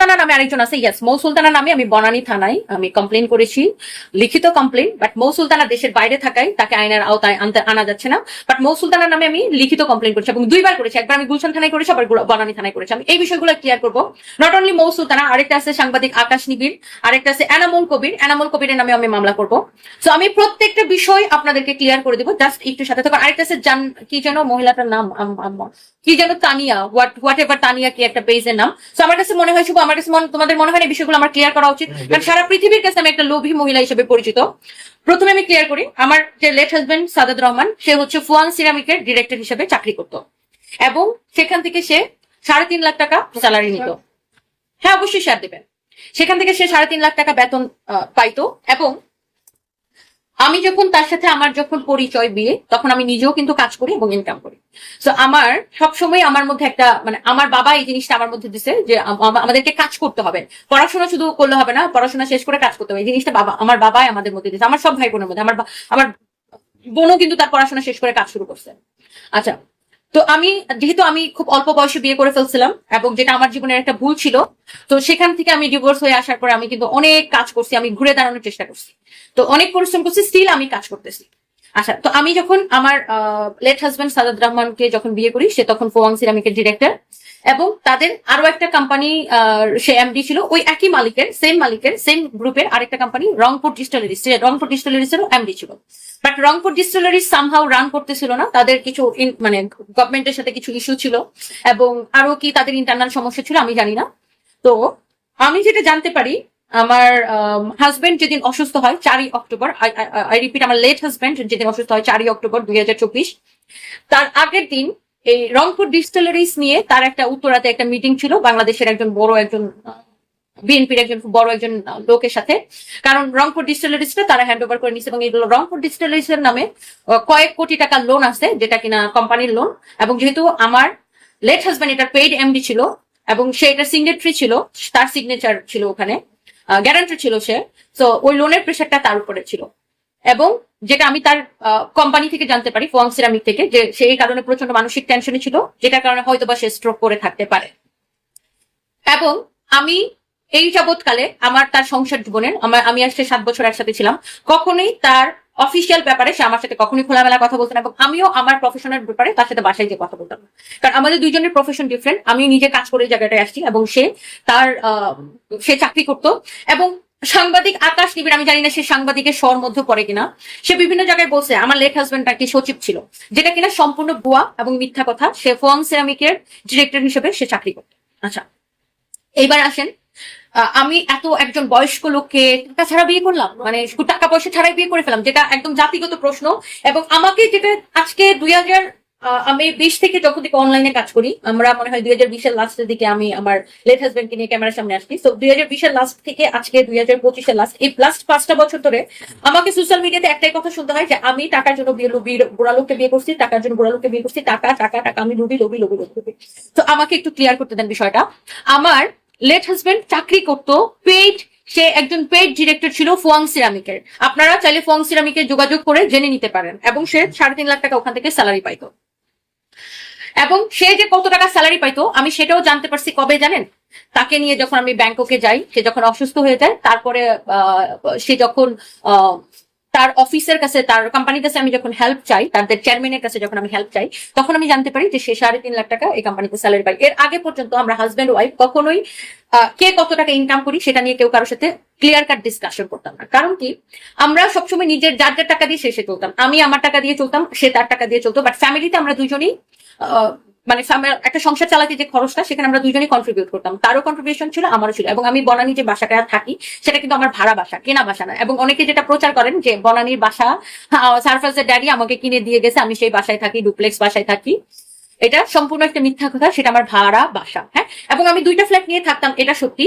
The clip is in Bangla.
সুলতানা নামে আরেকজন আছে ইয়েস মৌ সুলতানা নামে আমি বনানী থানায় আমি কমপ্লেন করেছি, লিখিত কমপ্লেন বাট মৌ সুলতানা দেশের বাইরে থাকায় তাকে আইনের আওতায় আনতে আনা যাচ্ছে না বাট মৌ সুলতানা নামে আমি লিখিত কমপ্লেন করেছি এবং দুইবার করেছি, একবার আমি গুলশান থানায় করেছি, আবার বনানী থানায় করেছি। আমি এই বিষয়গুলো ক্লিয়ার করব। নট অনলি মৌ সুলতানা, আরেকটা আছে সাংবাদিক আকাশ নিবিড়, আরেকটা আছে এনামুল কবির, এনামুল কবিরের নামে আমি মামলা করব। সো আমি প্রত্যেকটা বিষয় আপনাদেরকে ক্লিয়ার করে দেবো জাস্ট একটু সাথে থাকুন আরেকটা আছে জান কি যেন মহিলাটার নাম কি যেন Tania what whatever Tania কি একটা পেজের নাম। তো আমার কাছে মনে হয় শুভ আমার কাছে তোমাদের মনে হয় না বিষয়গুলো আমার ক্লিয়ার করা উচিত? কারণ সারা পৃথিবীর কাছে আমি একটা লোভী মহিলা হিসেবে পরিচিত। প্রথমে আমি ক্লিয়ার করি আমার যে লেট হাজবেন্ড সাদাদ রহমান সে হচ্ছে ফুয়ান সিরামিকের ডিরেক্টর হিসেবে চাকরি করত। এবং সেখান থেকে সে সাড়ে তিন লাখ টাকা স্যালারি নিত। হ্যাঁ অবশ্যই স্যার দেবেন। সেখান থেকে সে সাড়ে তিন লাখ টাকা বেতন পাইতো এবং আমি যখন তার সাথে আমার যখন পরিচয় বিয়ে, তখন আমি নিজেও কিন্তু কাজ করি এবং ইনকাম করি। তো আমার সবসময় আমার মধ্যে একটা মানে আমার বাবা এই জিনিসটা আমার মধ্যে দিছে যে, আম- আম- আমাদেরকে কাজ করতে হবে। পড়াশোনা শুধু করলে হবে না, পড়াশোনা শেষ করে কাজ করতে হবে। এই জিনিসটা বাবা, আমার বাবাই আমাদের মধ্যে দিয়েছে, আমার সব ভাই বোনের মধ্যে। আমার আমার বোনও কিন্তু তার পড়াশোনা শেষ করে কাজ শুরু করছে। আচ্ছা তো আমি, যেহেতু আমি খুব অল্প বয়সে বিয়ে করে ফেলছিলাম, এবং যেটা আমার জীবনের একটা ভুল ছিল, তো সেখান থেকে আমি ডিভোর্স হয়ে আসার পরে আমি কিন্তু অনেক কাজ করছি, আমি ঘুরে দাঁড়ানোর চেষ্টা করছি। তো অনেক পরিশ্রম করছি স্টিল আমি কাজ করতেছি। আচ্ছা তো আমি যখন আমার লেট হাজবেন্ড সাদাদ রহমানকে যখন বিয়ে করি, সে তখন ফোয়াং সিরামিকের ডিরেক্টর এবং তাদের আরও একটা কোম্পানি সে এমডি ছিল, ওই একই মালিকের সেম মালিকের সেম গ্রুপের আরেকটা কোম্পানি রংপুর ডিস্টিলারিজ সে রংপুর ডিস্টিলারিজেরও এমডি ছিল। But Rangpur distilleries somehow run করতেছিল না। তাদের কিছু মানে গভর্নমেন্টের সাথে কিছু ইস্যু ছিল। এবং আরও কি তাদের ইন্টারনাল সমস্যা ছিল আমি জানি না। তো আমি যেটা জানতে পারি, আমার হাজবেন্ড যেদিন অসুস্থ হয়, চারই অক্টোবর আই রিপিট আমার লেট হাজবেন্ড যেদিন অসুস্থ হয়, চারই অক্টোবর দুই হাজার চব্বিশ। তার আগের দিন এই রংপুর ডিস্টিলারিজ নিয়ে তার একটা উত্তরাতে একটা মিটিং ছিল, বাংলাদেশের একজন বড় একজন বিএনপির একজন বড় একজন লোকের সাথে। কারণ রংপুর ডিস্টিলারিজটা তারা হ্যান্ড ওভার করে নিচ্ছে এবং এগুলো রংপুর ডিস্টিলারিজ এর নামে কয়েক কোটি টাকার লোন আছে, যেটা কিনা কোম্পানির লোন এবং যেহেতু আমার লেট হাজব্যান্ড এটা পেইড এমডি ছিল, এবং সে এটা সিগনেট্রি ছিল, তার সিগনেচার ছিল ওখানে গ্যারান্টি ছিল সে। তো ওই লোনের প্রেশারটা তার উপরে ছিল। এবং যেটা আমি তার কোম্পানি থেকে জানতে পারি, ফোয়াং সিরামিক থেকে, যে সেই কারণে প্রচণ্ড মানসিক টেনশনে ছিল, যেটার কারণে হয়তো বা সে স্ট্রোক করে থাকতে পারে। এবং আমি এই যাবৎকালে আমার তার সংসার জীবনের, আমার আমি আসলে সাত বছর একসাথে ছিলাম, কখনোই তার অফিসিয়াল ব্যাপারে সে আমার সাথে কখনোই খোলামেলা কথা বলতো না এবং আমিও আমার প্রফেশনের ব্যাপারে তার সাথে বাসায় গিয়ে কথা বলতাম কারণ আমাদের দুইজনের প্রফেশন ডিফারেন্ট আমি নিজে কাজ করে জায়গাটায় আসছি এবং সে তার সে চাকরি করতো এবং সাংবাদিক আকাশ নিবিড়, আমি জানি না সে সাংবাদিকের স্বর মধ্যে পড়ে কিনা। সে বিভিন্ন জায়গায় বলছে, আমার লেট হাজবেন্ড নাকি সচিব ছিল, যেটা কিনা সম্পূর্ণ ভুয়া এবং মিথ্যা কথা। সে ফোয়াং সেরামিকের ডিরেক্টর হিসেবে সে চাকরি করতো। আচ্ছা এইবার আসেন আমি এত একজন বয়স্ক লোককে টাকা ছাড়া বিয়ে করলাম মানে টাকা পয়সা ছাড়াই বিয়ে করে ফেলাম, যেটা একদম জাতিগত প্রশ্ন। এবং আমাকে যেটা আজকে দুই হাজার আমি বিশ থেকে যখন থেকে অনলাইনে কাজ করি, আমরা মনে হয় দুই হাজার বিশের লাস্টের দিকে আমি আমার লেট হাজবেন্ডকে নিয়ে ক্যামেরার সামনে আসছি। তো দুই হাজার বিশের লাস্ট থেকে আজকে দুই হাজার পঁচিশের লাস্ট এই লাস্ট পাঁচটা বছর ধরে আমাকে সোশ্যাল মিডিয়াতে একটাই কথা শুনতে হয় যে, আমি টাকার জন্য বিয়ে বুড়া লোককে বিয়ে করছি, টাকার জন্য বুড়া লোককে বিয়ে করছি, টাকা টাকা টাকা, আমি লুবি লুবি লুবি লুবি। তো আমাকে একটু ক্লিয়ার করতে দেন বিষয়টা। আমার লেট হাজবেন্ড চাকরি করতো পেইড সে একজন পেইড ডিরেক্টর ছিল ফুয়াং সিরামিকের আপনারা চাইলে ফুয়াং সিরামিকে যোগাযোগ করে জেনে নিতে পারেন এবং সে সাড়ে তিন লাখ টাকা ওখান থেকে স্যালারি পাইতো। এবং সে যে কত টাকা স্যালারি পাইতো, আমি সেটাও জানতে পারছি কবে জানেন? তাকে নিয়ে যখন আমি ব্যাংককে যাই, সে যখন অসুস্থ হয়ে যায়, তারপরে সে যখন তার অফিসের কাছে, তার কোম্পানির কাছে আমি যখন হেল্প চাই, তাদের চেয়ারম্যানের কাছে যখন আমি হেল্প চাই, তখন আমি জানতে পারি যে সে সাড়ে তিন লাখ টাকা এই কোম্পানিতে স্যালারি পাই এর আগে পর্যন্ত আমরা হাজব্যান্ড ওয়াইফ কখনোই কে কত টাকা ইনকাম করি সেটা নিয়ে কেউ কারোর সাথে ক্লিয়ার কাট ডিসকাশন করতাম না। কারণ কি? আমরা সবসময় নিজের, যার যার টাকা দিয়ে শেষে চলতাম। আমি আমার টাকা দিয়ে চলতাম, সে তার টাকা দিয়ে চলতো বাট ফ্যামিলিতে আমরা দুজনেই মানে একটা সংসার চালাতে যে খরচটা, সেখানে আমরা দুজনেই কন্ট্রিবিউট করতাম। তারও কন্ট্রিবিউশন ছিল, আমারও ছিল। এবং আমি বনানী যে বাসাটা থাকি, সেটা কিন্তু আমার ভাড়া বাসা, কেনা বাসা না। এবং অনেকে যেটা প্রচার করেন যে, বনানীর বাসা সারফাসের ড্যাডি আমাকে কিনে দিয়ে গেছে, আমি সেই বাসায় থাকি ডুপ্লেক্স বাসায় থাকি। এটা সম্পূর্ণ একটা মিথ্যা কথা, সেটা আমার ভাড়া বাসা হ্যাঁ? এবং আমি দুইটা ফ্ল্যাট নিয়ে থাকতাম, এটা সত্যি।